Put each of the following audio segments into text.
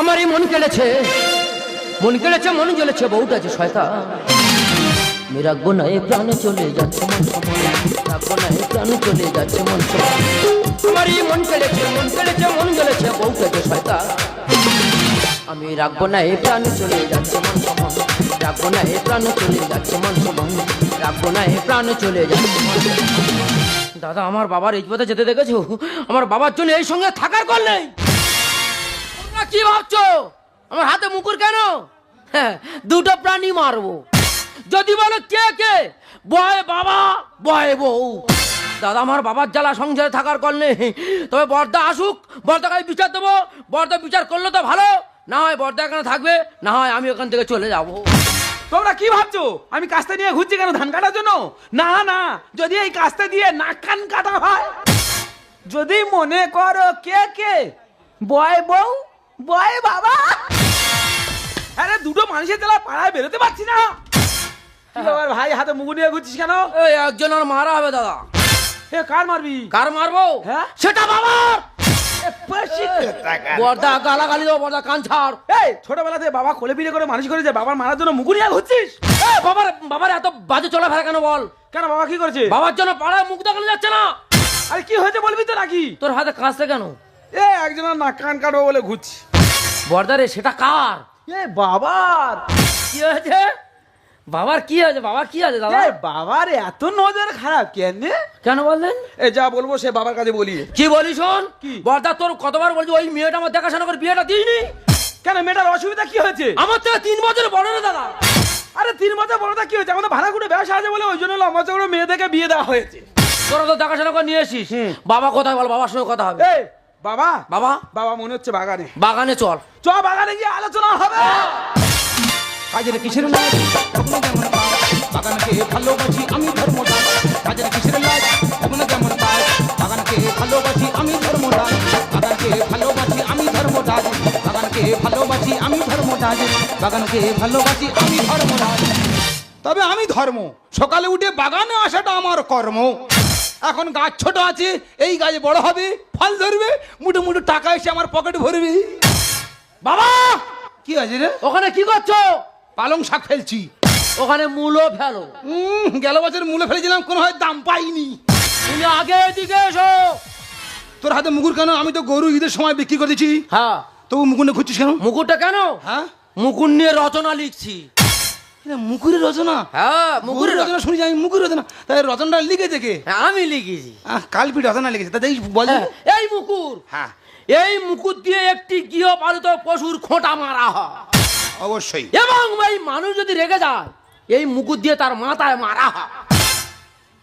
আমার এই মন কেড়েছে মন কেড়েছে, মন জ্বলেছে, বউটা যে শয়তা আমি রাখব না প্রাণ চলে যাচ্ছে মন রাখব না এ প্রাণ চলে যাচ্ছে মন আমার এই মন কেড়েছে মন কেড়েছে, মন জ্বলেছে, বউটা যে শয়তা আমি রাখব না এ প্রাণ চলে যাচ্ছে মন সময় রাখব না এ প্রাণ চলে যাচ্ছে মন সময় রাখব না এ প্রাণ চলে যাচ্ছে মন। দাদা, আমার বাবার এই পথে যেতে দেখেছ? আমার বাবার জন্য এই সঙ্গে থাকার কল নেই। কি ভাবছ? আমার হাতে মুকুর কেন? হ্যাঁ, দুটো প্রাণী মারবো। যদি বলো কে কে? বয় বাবা বয় বউ। দাদা আমার বাবার জ্বালা সংসারে থাকার কল তবে বর্দা আসুক বর্দাকে বিচার দেবো। বর্দা বিচার করলে তো ভালো। না হয় বর্দা এখানে থাকবে না হয় আমি ওখান থেকে চলে যাব। তোমরা কি ভাবছ? আমি কাস্তে নিয়ে ঘুরছি কেন ধান কাটার জন্য? না না যদি এই কাস্তে দিয়ে নাক কান কাটা হয়। যদি মনে করো কে কে? বয় বউ বয় বাবা। আরে দুটো মানুষের তেলা পাড়ায় বেরোতে পারছি না। কি ব্যাপার ভাই হাতে মুগু নিয়ে ঘুরছিস কেন? এই একজন আর মারা হবে দাদা। এ কার মারবি? কার মারবো? হ্যাঁ? সেটা বাবার। বর্দা গালাগালি দেবো বর্দা কান ছাড়। এই ছোটবেলাতে বাবা কোলে পিঠে করে মানুষ করেছে বাবার মারার জন্য মুগু নিয়ে ঘুরছিস? বাবার বাবার এত বাজে চলাফেরা কেন বল? কেন বাবা কি করেছে? বাবার জন্য পাড়ায় মুখ দেখানো যাচ্ছে না। আরে কি হয়েছে বলবি তো নাকি? তোর হাতে কাঁচতে কেন? এ একজন নাক কান কাটবো বলে ঘুরছি। বর্দারে সেটা কার? এ বাবার। কি হয়েছে? বাবার কি হয়েছে? বাবার কি আছে দাদা? বাবার এত নজর খারাপ কেন? কেন বললেন? এ যা বলব সে বাবার কাছে বলি। কি বলি শোন? কি? বর্দা তোর কতবার বলছি ওই মেয়েটা আমার দেখাশোনা করে বিয়েটা দিইনি? কেন মেয়েটার অসুবিধা কি হয়েছে? আমার থেকে তিন বছর বড় না দাদা। আরে তিন বছর বড়টা কি হয়েছে? আমাদের ভাড়া করে ব্যবসা আছে বলে ওই জন্য লম্বা চৌড়ো মেয়ে থেকে বিয়ে দেওয়া হয়েছে। তোরা তো দেখাশোনা করে নিয়ে এসিস বাবা কোথায় বল বাবার সঙ্গে কথা হবে। বাবা বাবা। বাবা মনে হচ্ছে বাগানে। বাগানে চল। চ বাগানে গিয়ে আলোচনা হবে। কাজের কিসের লাজ? কখনো যেমন পায়। বাগানকে ভালোবাসি আমি ধর্মদাস। কাজের কিসের লাজ? কখনো যেমন পায়। বাগানকে ভালোবাসি আমি ধর্মদাস। বাগানকে ভালোবাসি আমি ধর্মদাস। বাগানকে ভালোবাসি আমি ধর্মদাস। বাগানকে ভালোবাসি আমি ধর্মদাস। তবে আমি ধর্ম। সকালে উঠে বাগানে আসাটা আমার কর্ম। এখন গাছ ছোট আছে এই গাছ বড় হবে ফল ধরবে মুঠো মুঠো টাকা এসে আমার পকেট ভরবে। বাবা! কি আছে রে? ওখানে কি করছ? পালং শাক ফেলছি। ওখানে মূলো ফেলো। উম, গেল বছর মূলে ফেলেছিলাম কোনো হয় দাম পাইনি। তুমি আগে এদিকে এসো। তোর হাতে মুগুর কেন? আমি তো গরু ঈদের সময় বিক্রি করে দিচ্ছি হ্যাঁ। তবু মুকুর খুঁজছিস কেন? মুকুরটা কেন? হ্যাঁ? মুকুর নিয়ে রচনা লিখছি। এটা মুকুরের রচনা। হ্যাঁ মুকুরের মুকুরের রচনা। শুনি আমি মুকুর রচনা। তাই রচনাটা লিখেছে কে হ্যাঁ, আমি লিখেছি। আহ, কালপিঠ রচনা লিখেছে। তাই বল। হ্যাঁ, এই মুকুর হ্যাঁ। এই মুকুর দিয়ে একটি গৃহপালিত পশুর খোঁটা মারা হয়। অবশ্যই। এবং এই মানুষ যদি রেগে যায় এই মুকুর দিয়ে তার মাথায় মারা হয়।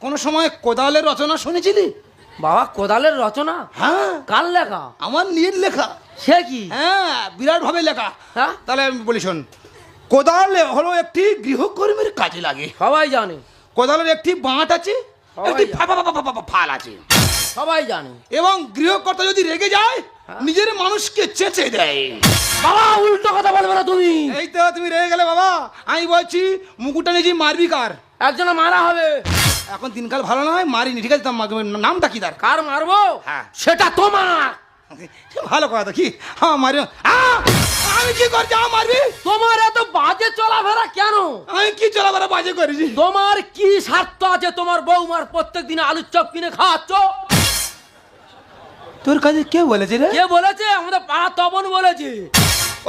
কোন সময় কোদালের রচনা শুনেছিলি? বাবা কোদালের রচনা? হ্যাঁ। কার লেখা? আমার নিজের লেখা। সে কি? হ্যাঁ বিরাট ভাবে লেখা। হ্যাঁ? তাহলে আমি বলি শোন কোদাল হলো একটি গৃহকর্মীর কাজে লাগে। সবাই জানে। কোদালের একটি বাঁট আছে একটি ফাল আছে। সবাই জানে। এবং গৃহকর্তা যদি রেগে যায় নিজের মানুষকে চেঁচে দেয়। বাবা উল্টো কথা বলবে না তুমি। এই তো তুমি রেগে গেলে বাবা। আমি বলছি মুকুটটা নিয়েছি মারবি কার? একজনে মারা হবে। এখন দিনকাল ভালো নয় মারিনি। ঠিক আছে নামটা কি তার? কার মারবো? হ্যাঁ। সেটা তোমার। ভালো কথা কি? হ্যাঁ মারি আহ! আমি কি করছি আমার মারবি? তোমার এত বাজে চলাফেরা কেন? আমি কি চলাবার বাজে করেছি? তোমার কি স্বার্থ আছে তোমার বৌমার প্রত্যেক দিনে আলুর চপ কিনে খাওয়াচ্ছ? তোর কাছে কে বলেছে রে? কে বলেছে? আমাদের পাড়া তপন বলেছে।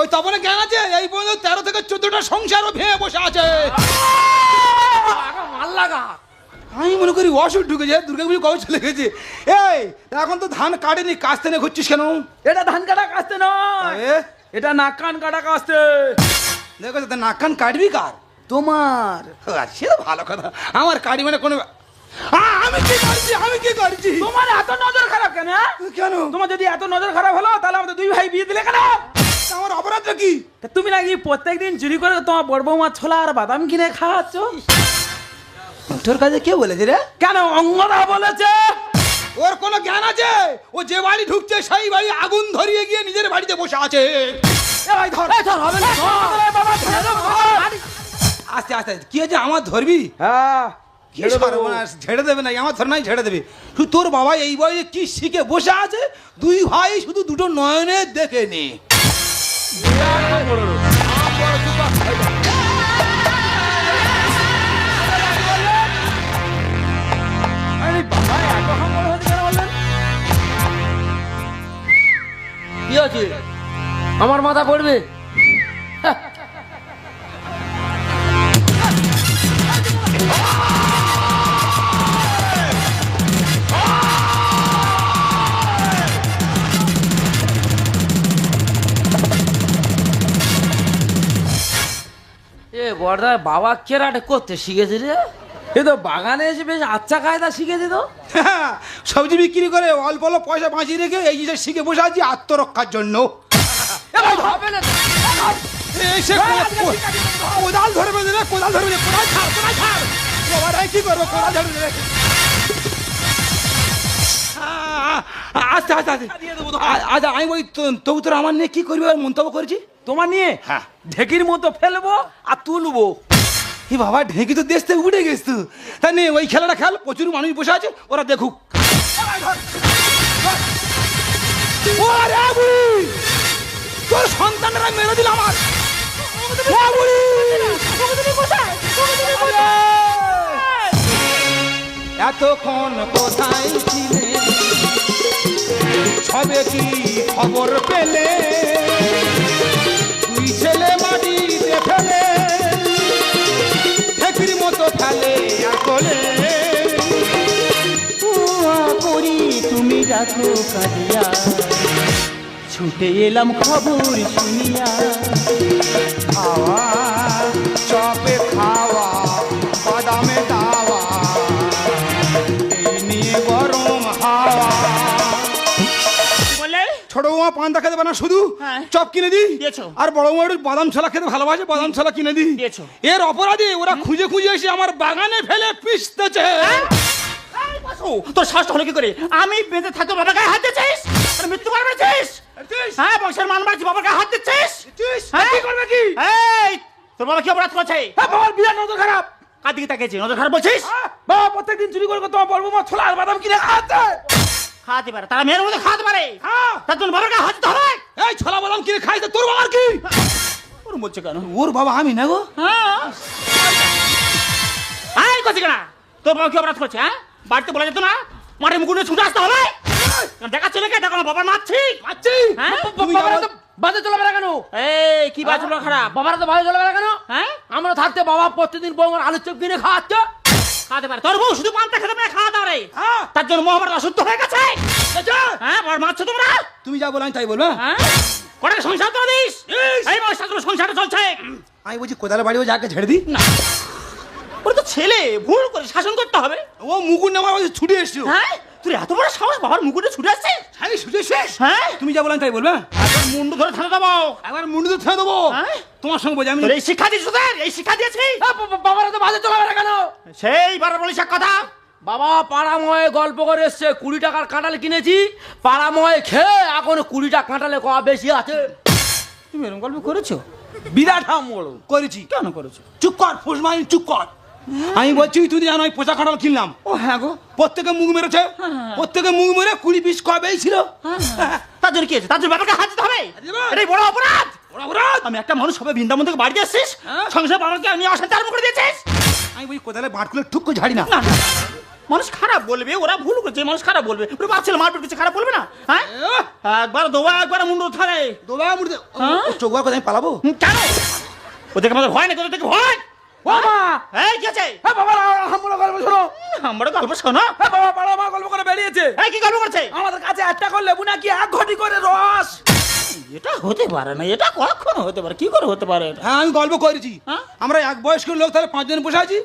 ওই তপনে জ্ঞান আছে? এই পর্যন্ত তেরো থেকে চোদ্দটা সংসারও ভেঙে বসে আছে। মাল লাগা। আমি মনে করি অসুখ ঢুকেছে দুর্গা পুজো কবে চলে গেছে? এই এখন তো ধান কাটেনি কাস্তে নিয়ে ঘুরছিস কেন? এটা ধান কাটা কাস্তে নয়? এটা নাক কান কাটা কাস্তে দেখো তো নাক কান কাটবি কার? তোমার। সে তো ভালো কথা। আমার কাটি মানে কোনো আমি কি করছি আমি কি করছি তোমার এত নজর খারাপ কেন হ্যাঁ? কেন? তোমার যদি এত নজর খারাপ হলো তাহলে আমাদের দুই ভাই বিয়ে দিলে কেন? আমার অপরাধটা কি? তুমি নাকি প্রত্যেকদিন চুরি করে তোমার বড় বৌমা ছোলা আর বাদাম কিনে খাওয়াচ্ছ? তোর কাছে কে বলেছে রে? কেন অঙ্গদা বলেছে? ওর কোনো জ্ঞান আছে? ও যে বাড়ি ঢুকছে সেই বাড়ি আগুন ধরিয়ে গিয়ে নিজের বাড়িতে বসে আছে। এ ভাই ধর। হবে না ধর। এ বাবা, ছেড়ে দাও, ধর। আস্তে আস্তে কি আছে আমার ধরবি? হ্যাঁ। ঝেড়ে দেবে না আমার ধর নাই ঝেড়ে দেবে। শুধু তোর বাবা এই বয়সে কি শিখে বসে আছে? দুই ভাই শুধু দুটো নয়নে দেখে নে। কি আছে আমার মাথা পড়বে। এ বাবা কেরাটে করতে শিখেছে রে। এ তো বাগানে এসে বেশ আচ্ছা কায়দা শিখেছে তো। সবজি বিক্রি করে অল্প অল্প পয়সা বাঁচিয়ে রেখে এই জিনিস শিখে বসে আছি আত্মরক্ষার জন্য। কোদাল ধরবে রে কোদাল ধরবে রে কোদাল ছাড় কোদাল ছাড়। বাবার এই কি করব? কোদাল ধরবে রে আচ্ছা আচ্ছা আচ্ছা আমি বলি তবু তোর আমার নিয়ে কি করবি আর মন্তব্য করেছি তোমার নিয়ে হ্যাঁ। ঢেকির মতো ফেলব আর তুলবো। এই বাবা ঢেঁকি তো দেশ থেকে উঠে গেছ। তুই তা নে ওই খেলাটা খেল প্রচুর মানুষ বসে আছে ওরা দেখুক। তোর সন্তানরা মেরে দিল আমার! এতক্ষণ কোথায় ছিলে? সবে কি খবর পেলে? মতো ফেলে আর কোলে করি তুমি রাখো কাঁদিয়া। ছুটে এলাম খবর শুনিয়া। খাওয়া পান্তা খেতে পারে না শুধু হ্যাঁ। চপ কিনে দিয়েছ। আর বড় বৌমা বাদাম ছোলা খেতে ভালোবাসে বাদাম ছোলা কিনে দিয়েছ। এর অপরাধে ওরা খুঁজে খুঁজে এসে আমার বাগানে ফেলে পিসতেছে ও, তোর শ্বাস হলো কি করে? আমি বেঁচে থাকতে বাবার গায়ে হাত দিচ্ছিস? মৃত্যু বার করেছিস? হ্যাঁ বংশের মান মারছি বাবার গায়ে হাত দিচ্ছিস? হ্যাঁ? কি করবে কি? এই তোর বাবা কি অপরাধ করছে? হ্যাঁ বাবার বিয়ার নজর খারাপ। কার দিকে তাকিয়েছি নজর খারাপ বলছিস? বাবা প্রত্যেকদিন চুরি করে তোমার বলব মা ছোলা আর বাদাম কিনে খাওয়াতে খাওয়াতে পারে তারা মেয়ের মধ্যে খাওয়াতে পারে। হ্যাঁ। তার জন্য বাবার গায়ে হাত হবে। এই ছোলা বাদাম কিনে খাইতে? তোর বাবার কি? ওর বলছে কেন? ওর বাবা আমি না গো। হ্যাঁ। আয় করছি কেনা তোর বাবা কি অপরাধ করছে হ্যাঁ? বাড়িতে বলা যেত না মাঠে মুকুটে ছুটে আসতে হবে। দেখাচ্ছে নাকি দেখো না বাবার মারছি মারছি। হ্যাঁ? বাজে চলাবে না কেন? এই কি বাজলো খারাপ? বাবারা তো ভালো চলে না কেন? হ্যাঁ? আমরা থাকতে বাবা প্রতিদিন বৌমার আলুর চপ কিনে খাওয়াচ্ছে। খাওয়াতে পারে। তোর বউ শুধু পান্তা খেতে পারে খাওয়া দাও রে হ্যাঁ। তার জন্য মহাভারত অশুদ্ধ হয়ে গেছে। হ্যাঁ বড় মারছো তোমরা? তুমি যা বলো আমি তাই বলব হ্যাঁ? হ্যাঁ? কটা সংসার তো দিস? এই বয়সটা তোর সংসারটা চলছে। আমি বলছি কোদালে বাড়ি ও যাকে ছেড়ে দিই? না। ওর তো ছেলে ভুল করে শাসন করতে হবে। ও মুকুর বলছে ছুটে এসছো হ্যাঁ? তুই এত বড় সাহস বাবার মুকুটে ছুটে আসছিস? হ্যাঁ ছুটে শেষ হ্যাঁ? তুমি যা বলো আমি তাই বলব? একবার মুন্ডু ধরে থানা দেবো। একবার মুন্ডু তো ছেড়ে দেবো? হ্যাঁ? তোমার সঙ্গে বলছি আমি এই শিক্ষা দিয়েছি তোদের? এই শিক্ষা দিয়েছি? বাবারা তো বাজে চলাবে না কেন? সেই বার বলিস কথা। বাবা পাড়াময় গল্প করে এসছে কুড়ি টাকার কাঁঠাল কিনেছি। পাড়াময় খেয়ে এখন কুড়ি টাকা কাঁঠালে কয়া বেশি আছে। তুমি এরকম গল্প করেছ? বিরাট হাঙ্গর করেছি। কেন করেছ? চুপ কর ফুসমাইন চুপ কর। আমি বলছি তুই জানো আমি পোচা কাঁঠাল কিনলাম। ও হ্যাঁ গো। প্রত্যেকে মুখ মেরেছে। প্রত্যেকে মুখ মেরে কুড়ি পিস কবেই ছিল। তার জন্য কি আছে তার জন্য ব্যাপারটা হাত দিতে হবে। এটাই বড় অপরাধ। ওরা অপরাধ। আমি একটা মানুষ হবে বৃন্দাবন থেকে বাড়িতে এসেছিস সংসার বাবাকে আমি অশান্তি আরম্ভ করে দিয়েছিস। আমি বলছি কোদালে বাট খুলে ঠুক করে ঝাড়ি না মানুষ খারাপ বলবে ওরা ভুল করছে মানুষ খারাপ বলবে। ওরা বাচ্চা মারপিট করছে খারাপ বলবে না হ্যাঁ? একবার দোবা একবার মুন্ডু থানে দোবা হ্যাঁ? চোখ বার আমি পালাবো? কেন? ওদেরকে আমাদের ভয় না তোদের থেকে ভয়? ও মা! এই কি আছে? হ্যাঁ বাবা গল্প শোনো। আমার গল্প শোনো? বাবা পাড়া মা গল্প করে বেরিয়েছে। এই কি গল্প করছে? আমাদের কাছে একটা করে লেবু নাকি এক ঘটি করে রস। এটা হতে পারে না এটা কখনো হতে পারে কি করে হতে পারে হ্যাঁ আমি গল্প করেছি। হ্যাঁ? আমরা এক বয়স্ক লোক তাহলে পাঁচজন বসে আছি।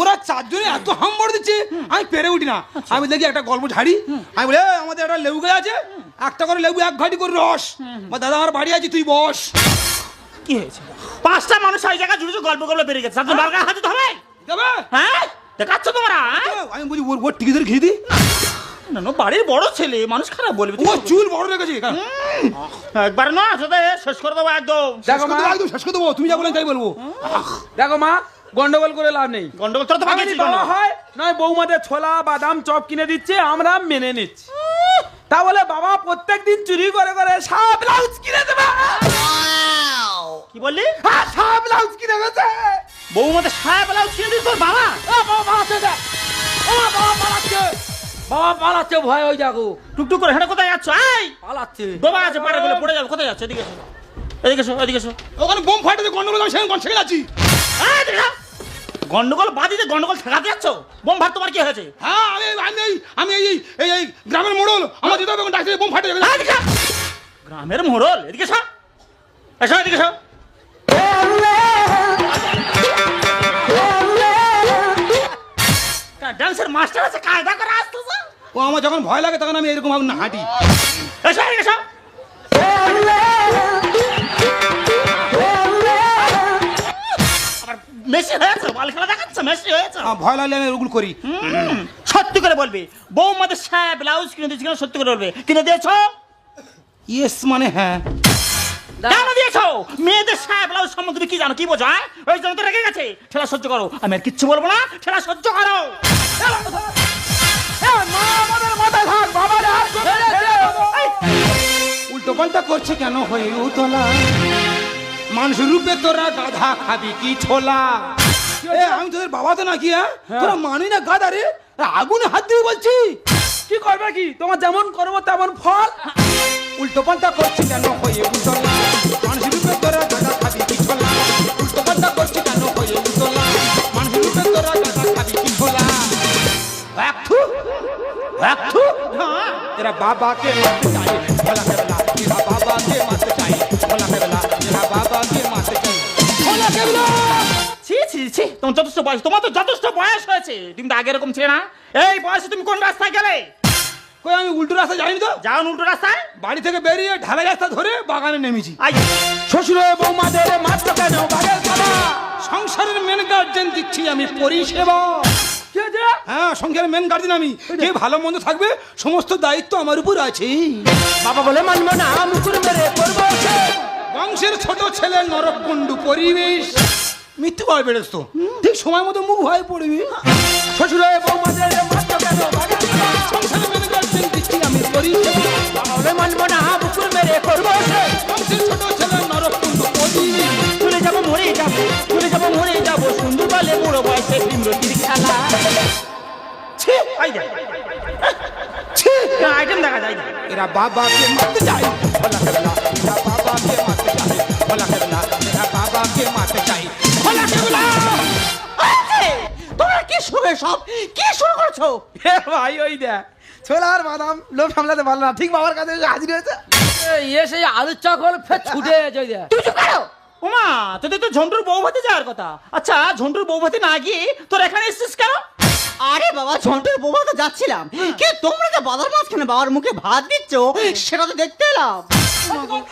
ওরা চারজনে এত হাম্বর দিচ্ছে আমি পেরে উঠি না। আমি দেখি একটা গল্প ঝাড়ি। আমি বলি আমাদের একটা লেবু গাছ আছে। একটা করে লেবু এক ঘাটি করে রস। বা দাদা আমার বাড়ি আছে তুই বস। কি হয়েছে? পাঁচটা মানুষ এই জায়গায় জুড়ে জুড়ে গল্প গল্প বেরিয়ে গেছে। তার গায়ে হাত হবে। যাবে। হ্যাঁ? দেখাচ্ছ তোমরা হ্যাঁ? আমি বলি ওর ওর টিকি ধরে খেয়ে দিই না না বাড়ির বড় ছেলে মানুষ খারাপ বলবে ও চুল বড় রেখেছি একবার না সাথে শেষ করে দেবো একদম। দেখো করে দেবো, একদম শেষ করে দেবো। তুমি যা বলেন তাই বলব। দেখো মা গন্ডগোল করে লাভ নেই। গন্ডগোল তোর তো বাকি বাবা হয় নয় বৌমাদের ছোলা বাদাম চপ কিনে দিচ্ছে আমরা মেনে নিচ্ছি। তা বলে বাবা প্রত্যেকদিন চুরি করে করে সারা ব্লাউজ কিনে দেবে। কি বললি? হ্যাঁ সাহেব ব্লাউজ কিনে গেছে বৌমাতে সাহেব ব্লাউজ কিনে দিস তোর বাবা? ও বাবা পালাচ্ছে দেখ। ও বাবা পালাচ্ছে বাবা পালাচ্ছে ভয় ওই দেখো টুকটুক করে হেঁটে কোথায় যাচ্ছ? এই! পালাচ্ছে। ডোবা আছে পাড়ে গুলো পড়ে যাবে কোথায় যাচ্ছে? এদিকে এদিকে এসো এদিকে এসো। ওখানে বোম ফাটাতে গন্ডগোল আমি সেখানে সেখানে আছি। গন্ডগোল বাদিতে গন্ডগোল ঠেকাতে যাচ্ছ? বোম ভাত তোমার কি হয়েছে? হ্যাঁ আমি আমি এই আমি এই এই গ্রামের মোড়ল। আমার যেতে হবে ডাক্তার বোম ফাটে যাবে। গ্রামের মোড়ল এদিকে এসো। এসো এদিকে এসো। ডান্সের মাস্টার আছে কায়দা করে আসতেছে ও আমার যখন ভয় লাগে তখন আমি এরকম ভাবে না হাঁটি এসো এদিকে এসো। মেসি হয়েছে বল খেলা দেখাচ্ছে মেসি হয়েছে। ভয় লাগলে আমি ওগুলো করি। সত্যি করে বলবি বৌমাদের সাহেব ব্লাউজ কিনে দিয়েছি সত্যি করে বলবে। কিনে দিয়েছ? ইয়েস মানে হ্যাঁ। কেন দিয়েছ? মেয়েদের সাহেব ব্লাউজ সম্বন্ধে তুমি কি জানো? কি বোঝো হ্যাঁ? ওই জন্য তো রেগে গেছে। ঠেলা সহ্য করো। আমি আর কিচ্ছু বলব না। ঠেলা সহ্য করো। উল্টো পাল্টা করছে কেন হয়ে উতলা? মানুষ রূপে তোরা গাধা খাবি কি ছোলা আমি তোদের বাবা তো নাকি হ্যাঁ? তোরা মানি না গাধা রে? আগুনে হাত দিয়ে বলছি? কি করবে কি? তোমার যেমন করব তেমন ফল। উল্টো পাল্টা করছে কেন হয়ে উতলা? तेरा बाबा के माथे चाहिए भोला केवला तेरा बाबा के माथे चाहिए भोला केवला तेरा बाबा के माथे चाहिए भोला केवला ছি ছি ছি তোমার যথেষ্ট বয়স তোমার তো যথেষ্ট বয়স হয়েছে তুমি তো আগে এরকম ছিলে না এই বয়সে তুমি কোন রাস্তায় গেলে কই আমি উল্টো রাস্তা যাইনি তো যাও উল্টো রাস্তায় বাড়ি থেকে বেরিয়ে ঢালাই রাস্তা ধরে বাগানে নেমেছি আই শ্বশুর হয়ে বৌমাদের মাত্র কেন বাগের কালা সংসারের মেন গার্জেন দিচ্ছি আমি পরিষেবা কি হয়েছে? হ্যাঁ সংসারের মেন গার্জেন আমি। কে ভালো মন্দ থাকবে সমস্ত দায়িত্ব আমার উপর আছে। বাবা বলে মানবো না মুকুর মেরে করব বংশের ছোট ছেলে নরকুণ্ডু পরিবেশ। মৃত্যু পাবে বেড়েছ তো ঠিক সময় মতো মুখ হয়ে পড়বি। শ্বশুর হয়ে বৌমাদের মাত্র কেন বাগের কালা সংসারের মেন গার্জেন দিচ্ছি আমি পরিষেবা বাবা বলে মানবো না মুকুর মেরে করব বংশের ছোট আইটেম দেখা ফের তুই উমা ঝন্টুর বউ যাওয়ার কথা। আচ্ছা ঝন্টুর বউ না গিয়ে তোর এখানে এসেছিস কেন? আরে বাবা ঝন্টুর বৌমা তো যাচ্ছিলাম। কে তোমরা যে বাজার মাঝখানে বাবার মুখে ভাত দিচ্ছ সেটা তো দেখতে এলাম।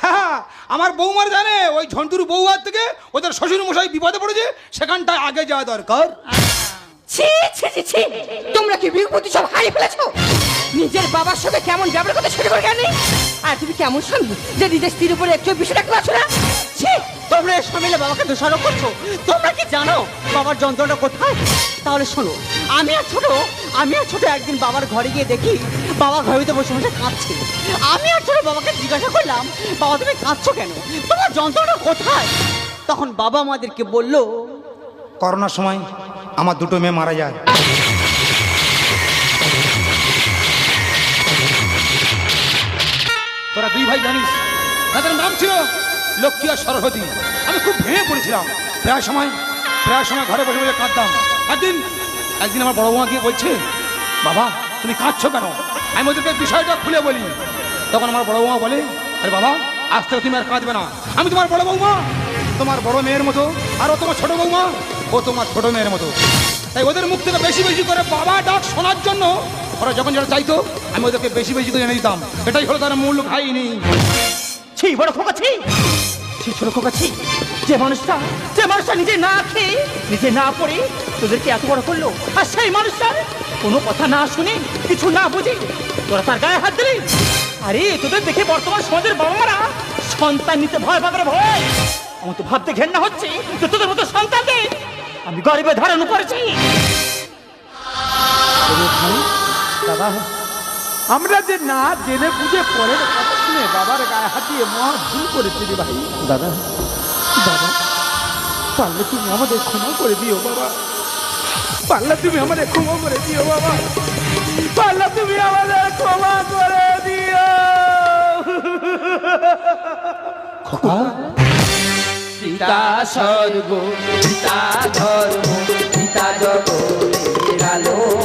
হ্যাঁ আমার বৌমার জানে ওই ঝন্টুর বৌমার থেকে ওদের শ্বশুর মশাই বিপদে পড়েছে সেখানটায় আগে যাওয়া দরকার। ছি ছি ছি ছি। তোমরা কি বিভূতি সব হারিয়ে ফেলেছো? নিজের বাবার সাথে কেমন ব্যবহার করতে শুরু করে গেলে আর তুমি কেমন স্বামী যে নিজের স্ত্রীর উপরে একটু বিষয় রাখতে পারছ না? ছি। তোমরা এসব মিলে বাবাকে দোষারোপ করছ। তোমরা কি জানো বাবার যন্ত্রণা কোথায়? তাহলে শোনো আমি আর ছোট আমি আর ছোট একদিন বাবার ঘরে গিয়ে দেখি বাবা ঘরেতে বসে বসে কাঁদছে। আমি আর ছোট বাবাকে জিজ্ঞাসা করলাম বাবা তুমি কাঁদছো কেন? তোমার যন্ত্রণা কোথায়? তখন বাবা আমাদেরকে বলল করোনার সময় আমার দুটো মেয়ে মারা যায়। তোরা দুই ভাই জানিস, তাদের নাম ছিল লক্ষ্মী আর সরস্বতী। আমি খুব ভেঙে পড়েছিলাম। প্রায় সময় প্রায় সময় ঘরে বসে বসে কাঁদতাম। একদিন একদিন আমার বড় বৌমা গিয়ে বলছে, বাবা, তুমি কাঁদছো কেন? আমি ওদেরকে বিষয়টা খুলে বলি। তখন আমার বড় বৌমা বলে, আরে বাবা, আজ থেকে তুমি আর কাঁদবে না। আমি তোমার বড় বৌমা, তোমার বড় মেয়ের মতো, আর ও তোমার ছোট বৌমা ও তোমার ছোট মেয়ের মতো। তাই ওদের মুখ থেকে বেশি বেশি করে বাবা ডাক শোনার জন্য ওরা যখন যেটা চাইতো, আমি ওদেরকে বেশি বেশি করে এনে দিতাম। এটাই হলো তার মূল খাইনি ছি, বড় খোকা, ছি। ছি, ছোট খোকা, ছি। যে মানুষটা যে মানুষটা নিজে না খেয়ে, নিজে না পড়ে তোদেরকে এত বড় করল, আর সেই মানুষটা কোনো কথা না শুনে, কিছু না বুঝে তোরা তার গায়ে হাত দিলি? আরে, তোদের দেখে বর্তমান সমাজের বাবা মারা সন্তান নিতে ভয় পাবে ভয়। আমার তো ভাবতে ঘেন্না হচ্ছে তোদের মতো সন্তানকে আমি গরিবে ধারণ করেছি। দাদা আমরা যে না জেনে বুঝে পরের কথা শুনে বাবার গায়ে হাত দিয়ে মহা ভুল করেছি রে ভাই। দাদা দাদা। পারলে তুমি আমাদের ক্ষমা করে দিও বাবা। পারলে তুমি আমাদের ক্ষমা করে দিও বাবা। পারলে তুমি আমাদের ক্ষমা করে দিও। পিতা স্বর্গ পিতা ধর্ম পিতা জগতের আলো।